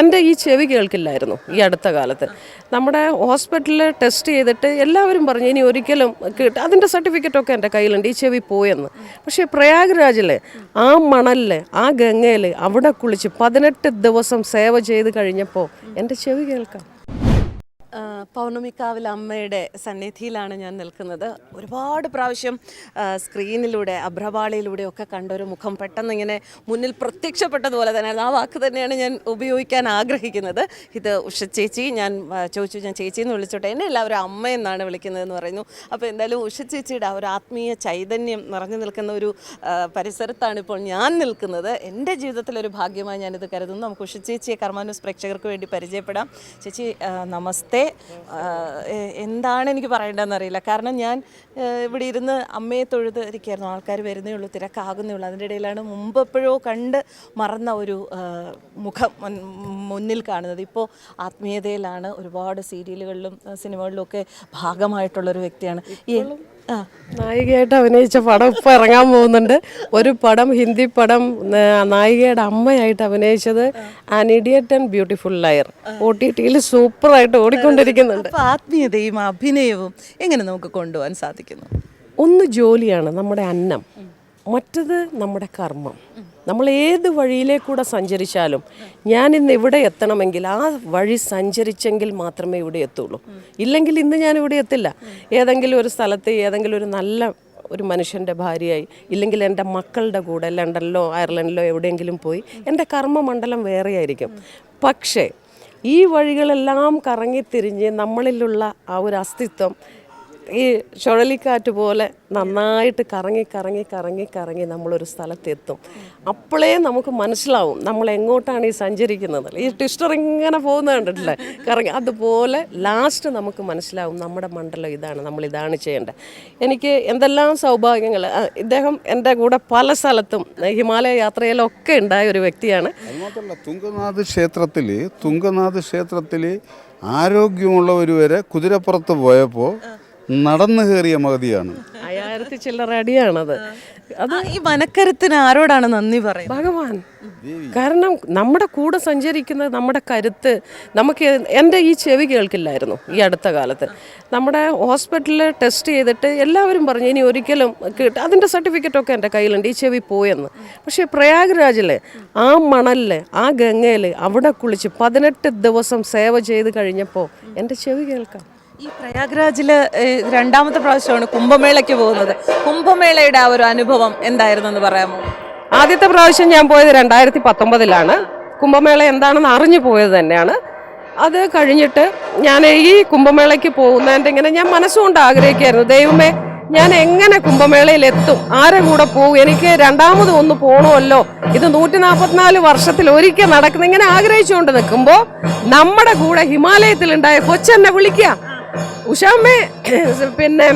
എന്റെ ഈ ചെവി കേൾക്കില്ലായിരുന്നു ഈ അടുത്ത കാലത്ത്. നമ്മുടെ ഹോസ്പിറ്റലിൽ ടെസ്റ്റ് ചെയ്തിട്ട് എല്ലാവരും പറഞ്ഞു ഇനി ഒരിക്കലും കിട്ട അതിന്റെ സർട്ടിഫിക്കറ്റൊക്കെ എന്റെ കയ്യിലുണ്ട് ഈ ചെവി പോയെന്ന്. പക്ഷേ പ്രയാഗ്രാജിൽ ആ മണലിൽ ആ ഗംഗയിൽ അവിടെ കുളിച്ച് പതിനെട്ട് ദിവസം സേവ ചെയ്ത് കഴിഞ്ഞപ്പോൾ എന്റെ ചെവി കേൾക്കാം. പൗർണമിക്കാവിൽ അമ്മയുടെ സന്നിധിയിലാണ് ഞാൻ നിൽക്കുന്നത്. ഒരുപാട് പ്രാവശ്യം സ്ക്രീനിലൂടെ അഭ്രപാളിയിലൂടെ ഒക്കെ കണ്ട ഒരു മുഖം പെട്ടെന്ന് ഇങ്ങനെ മുന്നിൽ പ്രത്യക്ഷപ്പെട്ടതുപോലെ തന്നെ ആ വാക്ക് തന്നെയാണ് ഞാൻ ഉപയോഗിക്കാൻ ആഗ്രഹിക്കുന്നത്. ഇത് ഉഷ ചേച്ചി ഞാൻ ചോദിച്ചു ഞാൻ ചേച്ചി എന്ന് വിളിച്ചോട്ടെ. എന്നെ എല്ലാവരും അമ്മ എന്നാണ് വിളിക്കുന്നതെന്ന് പറയുന്നു. അപ്പോൾ എന്തായാലും ഉഷ ചേച്ചിയുടെ ആ ഒരു ആത്മീയ ചൈതന്യം നിറഞ്ഞു നിൽക്കുന്ന ഒരു പരിസരത്താണ് ഇപ്പോൾ ഞാൻ നിൽക്കുന്നത്. എന്റെ ജീവിതത്തിലൊരു ഭാഗ്യമായി ഞാനിത് കരുതുന്നു. നമുക്ക് ഉഷ ചേച്ചിയെ കർമാനൂസ് പ്രേക്ഷകർക്ക് വേണ്ടി പരിചയപ്പെടാം. ചേച്ചി നമസ്തേ. എന്താണ് എനിക്ക് പറയേണ്ടതെന്ന് അറിയില്ല. കാരണം ഞാൻ ഇവിടെ ഇരുന്ന് അമ്മയെ തൊഴുത് ഇരിക്കുകയായിരുന്നു ആൾക്കാർ വരുന്നേ ഉള്ളൂ തിരക്കാകുന്നേ ഉള്ളൂ. അതിന്റെ ഇടയിലാണ് മുമ്പ് എപ്പോഴോ കണ്ട് മറന്ന ഒരു മുഖം മുന്നിൽ കാണുന്നത്. ഇപ്പോൾ ആത്മീയതയിലാണ് ഒരുപാട് സീരിയലുകളിലും സിനിമകളിലും ഒക്കെ ഭാഗമായിട്ടുള്ളൊരു വ്യക്തിയാണ്. ഈ നായികയായിട്ട് അഭിനയിച്ച പടം ഇപ്പോൾ ഇറങ്ങാൻ പോകുന്നുണ്ട്. ഒരു പടം ഹിന്ദി പടം നായികയുടെ അമ്മയായിട്ട് അഭിനയിച്ചത് an idiot and beautiful liar. O T ടിയിൽ സൂപ്പറായിട്ട് ഓടിക്കൊണ്ടിരിക്കുന്നുണ്ട്. ആത്മീയതയും അഭിനയവും എങ്ങനെ നമുക്ക് കൊണ്ടുപോകാൻ സാധിക്കുന്നു? ഒന്ന് ജോലിയാണ് നമ്മുടെ അന്നം. മറ്റത് നമ്മുടെ കർമ്മം. നമ്മൾ ഏത് വഴിയിലേക്കൂടെ സഞ്ചരിച്ചാലും ഞാൻ ഇന്ന് ഇവിടെ എത്തണമെങ്കിൽ ആ വഴി സഞ്ചരിച്ചെങ്കിൽ മാത്രമേ ഇവിടെ എത്തുള്ളൂ. ഇല്ലെങ്കിൽ ഇന്ന് ഞാൻ ഇവിടെ എത്തില്ല. ഏതെങ്കിലും ഒരു സ്ഥലത്ത് ഏതെങ്കിലും ഒരു നല്ല ഒരു മനുഷ്യന്റെ ഭാര്യയായി ഇല്ലെങ്കിൽ എന്റെ മക്കളുടെ കൂടെ ലണ്ടനിലോ അയർലൻഡിലോ എവിടെയെങ്കിലും പോയി എന്റെ കർമ്മമണ്ഡലം വേറെയായിരിക്കും. പക്ഷേ ഈ വഴികളെല്ലാം കറങ്ങിത്തിരിഞ്ഞ് നമ്മളിലുള്ള ആ ഒരു അസ്തിത്വം ഈ ചുഴലിക്കാറ്റ് പോലെ നന്നായിട്ട് കറങ്ങി കറങ്ങി കറങ്ങി കറങ്ങി നമ്മളൊരു സ്ഥലത്തെത്തും. അപ്പോഴേ നമുക്ക് മനസ്സിലാവും നമ്മൾ എങ്ങോട്ടാണ് ഈ സഞ്ചരിക്കുന്നത്. ഈ ട്വിസ്റ്റർ ഇങ്ങനെ പോകുന്നത് കണ്ടിട്ടില്ലേ? കറങ്ങി. അതുപോലെ ലാസ്റ്റ് നമുക്ക് മനസ്സിലാവും നമ്മുടെ മണ്ഡലം ഇതാണ് നമ്മൾ ഇതാണ് ചെയ്യേണ്ടത്. എനിക്ക് എന്തെല്ലാം സൗഭാഗ്യങ്ങൾ ഇദ്ദേഹം എന്റെ കൂടെ പല സ്ഥലത്തും ഹിമാലയ യാത്രയിലൊക്കെ ഉണ്ടായ ഒരു വ്യക്തിയാണ്. തുങ്കനാഥ് ക്ഷേത്രത്തിൽ തുങ്കനാഥ് ക്ഷേത്രത്തിൽ ആരോഗ്യമുള്ളവർ വരെ കുതിരപ്പുറത്ത് പോയപ്പോൾ നടന്നു കയറിയ മഗതിയാണ് അയ്യായിരത്തി ചില്ലറ അടിയാണത്. അത് ഈ മനക്കരുത്തിന് ആരോടാണ് നന്ദി പറയുന്നത്? ഭഗവാൻ കാരണം നമ്മുടെ കൂടെ സഞ്ചരിക്കുന്നത് നമ്മുടെ കരുത്ത് നമുക്ക് എന്റെ ഈ ചെവി കേൾക്കില്ലായിരുന്നു ഈ അടുത്ത കാലത്ത്. നമ്മുടെ ഹോസ്പിറ്റലിൽ ടെസ്റ്റ് ചെയ്തിട്ട് എല്ലാവരും പറഞ്ഞു ഇനി ഒരിക്കലും കിട്ട അതിന്റെ സർട്ടിഫിക്കറ്റൊക്കെ എന്റെ കയ്യിലുണ്ട് ഈ ചെവി പോയെന്ന്. പക്ഷേ പ്രയാഗ്രാജിൽ ആ മണലിൽ ആ ഗംഗയിൽ അവിടെ കുളിച്ച് പതിനെട്ട് ദിവസം സേവ ചെയ്ത് കഴിഞ്ഞപ്പോൾ എന്റെ ചെവി കേൾക്കാം. ഈ പ്രയാഗ്രാജിൽ രണ്ടാമത്തെ പ്രാവശ്യമാണ് കുംഭമേളയ്ക്ക് പോകുന്നത്. കുംഭമേളയുടെ ആ ഒരു അനുഭവം എന്തായിരുന്നു എന്ന് പറയാമോ? ആദ്യത്തെ പ്രാവശ്യം ഞാൻ പോയത് രണ്ടായിരത്തി പത്തൊമ്പതിലാണ് കുംഭമേള എന്താണെന്ന് അറിഞ്ഞു പോയത് തന്നെയാണ്. അത് കഴിഞ്ഞിട്ട് ഞാൻ ഈ കുംഭമേളയ്ക്ക് പോകുന്നതിന്റെ ഇങ്ങനെ ഞാൻ മനസ്സുകൊണ്ട് ആഗ്രഹിക്കായിരുന്നു ദൈവമേ ഞാൻ എങ്ങനെ കുംഭമേളയിൽ എത്തും ആരെ കൂടെ പോകും? എനിക്ക് രണ്ടാമത് ഒന്ന് പോകണമല്ലോ ഇത് നൂറ്റി നാൽപ്പത്തിനാല് വർഷത്തിൽ ഒരിക്കൽ നടക്കുന്ന ഇങ്ങനെ ആഗ്രഹിച്ചുകൊണ്ട് നിൽക്കുമ്പോൾ നമ്മുടെ കൂടെ ഹിമാലയത്തിൽ ഹിമാലയത്തിലുണ്ടായ കൊച്ചെന്നെ വിളിക്കുക. ഉഷാമ്മേ പിന്നെ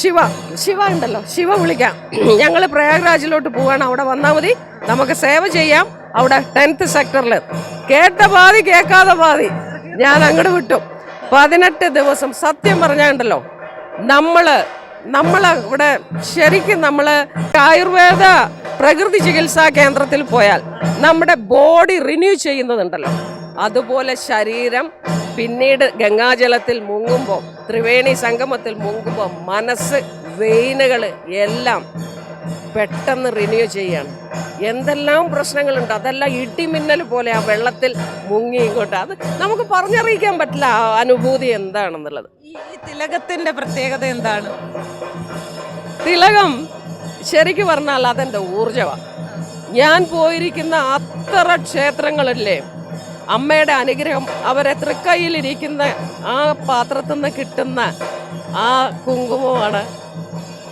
ശിവ ശിവ ഉണ്ടല്ലോ ശിവ വിളിക്കാം. ഞങ്ങൾ പ്രയാഗ്രാജിലോട്ട് പോവാണ് അവിടെ വന്നാൽ മതി. നമുക്ക് സേവ ചെയ്യാം അവിടെ ടെൻത്ത് സെക്ടറിൽ കേട്ട പാതി കേൾക്കാതെ പാതി. ഞാൻ അങ്ങോട്ട് വിട്ടു. പതിനെട്ട് ദിവസം സത്യം പറഞ്ഞാണ്ടല്ലോ നമ്മൾ നമ്മൾ ഇവിടെ ശരിക്കും നമ്മൾ ആയുർവേദ പ്രകൃതി ചികിത്സാ കേന്ദ്രത്തിൽ പോയാൽ നമ്മുടെ ബോഡി റിന്യൂ ചെയ്യുന്നതുണ്ടല്ലോ. അതുപോലെ ശരീരം പിന്നീട് ഗംഗാജലത്തിൽ മുങ്ങുമ്പോൾ ത്രിവേണി സംഗമത്തിൽ മുങ്ങുമ്പോൾ മനസ്സ് വെയിനുകൾ എല്ലാം പെട്ടെന്ന് റിന്യൂ ചെയ്യാണ്. എന്തെല്ലാം പ്രശ്നങ്ങളുണ്ട്? അതെല്ലാം ഇടിമിന്നൽ പോലെ ആ വെള്ളത്തിൽ മുങ്ങി ഇങ്ങോട്ട്. അത് നമുക്ക് പറഞ്ഞറിയിക്കാൻ പറ്റില്ല. ആ അനുഭൂതി എന്താണെന്നുള്ളത്. ഈ തിലകത്തിന്റെ തിലകത്തിന്റെ പ്രത്യേകത എന്താണ്? തിലകം ശരിക്കും പറഞ്ഞാൽ അതെന്റെ ഊർജമാണ് ഞാൻ പോയിരിക്കുന്ന അത്ര ക്ഷേത്രങ്ങളില്ലേ അമ്മയുടെ അനുഗ്രഹം അവരെ തൃക്കൈയിലിരിക്കുന്ന ആ പാത്രത്തിൽ നിന്ന് കിട്ടുന്ന ആ കുങ്കുമമാണ്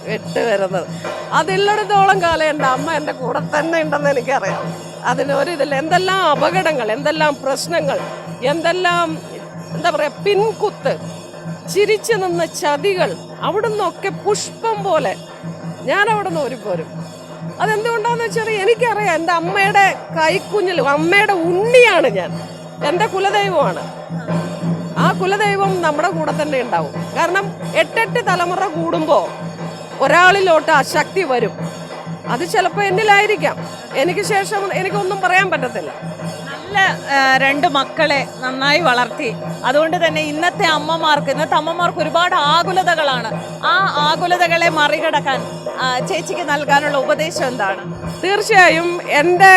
വിട്ടു വരുന്നത്. അതില്ലടത്തോളം കാലം എന്റെ അമ്മ എന്റെ കൂടെ തന്നെ ഉണ്ടെന്ന് എനിക്കറിയാം. അതിനൊരിതില്ല എന്തെല്ലാം അപകടങ്ങൾ എന്തെല്ലാം പ്രശ്നങ്ങൾ എന്തെല്ലാം എന്താ പറയുക പിൻകുത്ത് ചിരിച്ചു നിന്ന ചതികൾ അവിടുന്നൊക്കെ പുഷ്പം പോലെ ഞാൻ നിന്ന് ഓരിപ്പോരും അതെന്തുകൊണ്ടാന്ന് വെച്ചാൽ എനിക്കറിയാം എന്റെ അമ്മയുടെ കൈക്കുഞ്ഞിൽ അമ്മയുടെ ഉണ്ണിയാണ് ഞാൻ. എന്റെ കുലദൈവമാണ്. ആ കുലദൈവം നമ്മുടെ കൂടെ തന്നെ ഉണ്ടാവും. കാരണം എട്ടെട്ട് തലമുറ കൂടുമ്പോൾ ഒരാളിലോട്ട് ആ ശക്തി വരും. അത് ചിലപ്പോൾ എന്നിലായിരിക്കാം. എനിക്ക് ശേഷം എനിക്കൊന്നും പറയാൻ പറ്റത്തില്ല. നല്ല രണ്ട് മക്കളെ നന്നായി വളർത്തി. അതുകൊണ്ട് തന്നെ ഇന്നത്തെ അമ്മമാർക്ക് ഇന്നത്തെ അമ്മമാർക്ക് ഒരുപാട് ആകുലതകളാണ്. ആ ആകുലതകളെ മറികടക്കാൻ ചേച്ചിക്ക് നൽകാനുള്ള ഉപദേശം എന്താണ്? തീർച്ചയായും എന്റെ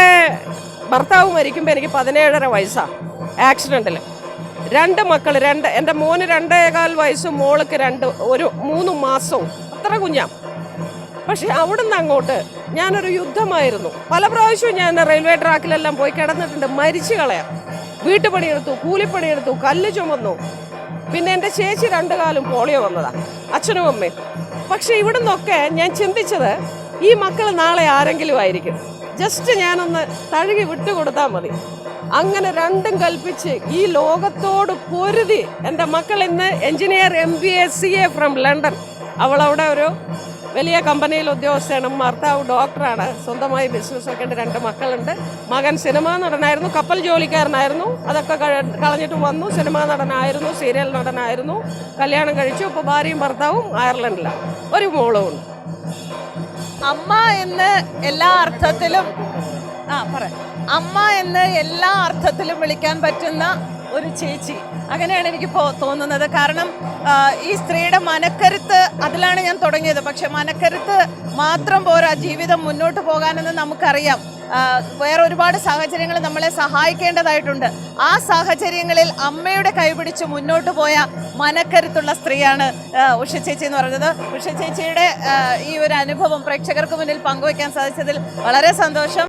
ഭർത്താവ് മരിക്കുമ്പോൾ എനിക്ക് പതിനേഴര വയസ്സാണ് ആക്സിഡന്റിൽ രണ്ട് മക്കൾ രണ്ട് എന്റെ മോന് രണ്ടേകാൽ വയസ്സും മോൾക്ക് രണ്ട് ഒരു മൂന്ന് മാസവും. അത്ര കുഞ്ഞാ. പക്ഷെ അവിടുന്ന് അങ്ങോട്ട് ഞാനൊരു യുദ്ധമായിരുന്നു. പല പ്രാവശ്യവും ഞാൻ റെയിൽവേ ട്രാക്കിലെല്ലാം പോയി കിടന്നിട്ടുണ്ട്. മരിച്ചു കളയാം വീട്ടുപണിയെടുത്തു കൂലിപ്പണിയെടുത്തു കല്ല് ചുമന്നു. പിന്നെ എന്റെ ചേച്ചി രണ്ടു കാലം പോളിയോ വന്നതാ അച്ഛനും അമ്മയും. പക്ഷെ ഇവിടുന്നൊക്കെ ഞാൻ ചിന്തിച്ചത് ഈ മക്കൾ നാളെ ആരെങ്കിലും ആയിരിക്കും. ജസ്റ്റ് ഞാനൊന്ന് തഴുകി വിട്ടുകൊടുത്താൽ മതി. അങ്ങനെ രണ്ടും കൽപ്പിച്ച് ഈ ലോകത്തോട് പൊരുതി എന്റെ മക്കൾ ഇന്ന് engineer M B S C A from London. അവളവിടെ ഒരു വലിയ കമ്പനിയിൽ ഉദ്യോഗസ്ഥയാണ്. ഭർത്താവ് ഡോക്ടറാണ്. സ്വന്തമായി ബിസിനസ് ഒക്കെ ഉണ്ട്. രണ്ട് മക്കളുണ്ട്. മകൻ സിനിമാ നടനായിരുന്നു. കപ്പൽ ജോലിക്കാരനായിരുന്നു. അതൊക്കെ കളഞ്ഞിട്ട് വന്നു. സിനിമാ നടനായിരുന്നു. സീരിയൽ നടനായിരുന്നു. കല്യാണം കഴിച്ചു. ഇപ്പോൾ ഭാര്യയും ഭർത്താവും അയർലൻഡിലാണ്. ഒരു മോളും ഉണ്ട്. അമ്മ എന്ന് എല്ലാ അർത്ഥത്തിലും ആ പറ. അമ്മ എന്ന് എല്ലാ അർത്ഥത്തിലും വിളിക്കാൻ പറ്റുന്ന ഒരു ചേച്ചി. അങ്ങനെയാണ് എനിക്കിപ്പോൾ തോന്നുന്നത്. കാരണം ഈ സ്ത്രീയുടെ മനക്കരുത്ത് അതിലാണ് ഞാൻ തുടങ്ങിയത്. പക്ഷെ മനക്കരുത്ത് മാത്രം പോരാ ജീവിതം മുന്നോട്ട് പോകാനെന്ന് നമുക്കറിയാം. വേറെ ഒരുപാട് സാഹചര്യങ്ങൾ നമ്മളെ സഹായിക്കേണ്ടതായിട്ടുണ്ട്. ആ സാഹചര്യങ്ങളിൽ അമ്മയുടെ കൈപിടിച്ച് മുന്നോട്ട് പോയ മനക്കരുത്തുള്ള സ്ത്രീയാണ് ഉഷ ചേച്ചി എന്ന് പറഞ്ഞത്. ഉഷ ചേച്ചിയുടെ ഈ ഒരു അനുഭവം പ്രേക്ഷകർക്ക് മുന്നിൽ പങ്കുവയ്ക്കാൻ സാധിച്ചതിൽ വളരെ സന്തോഷം.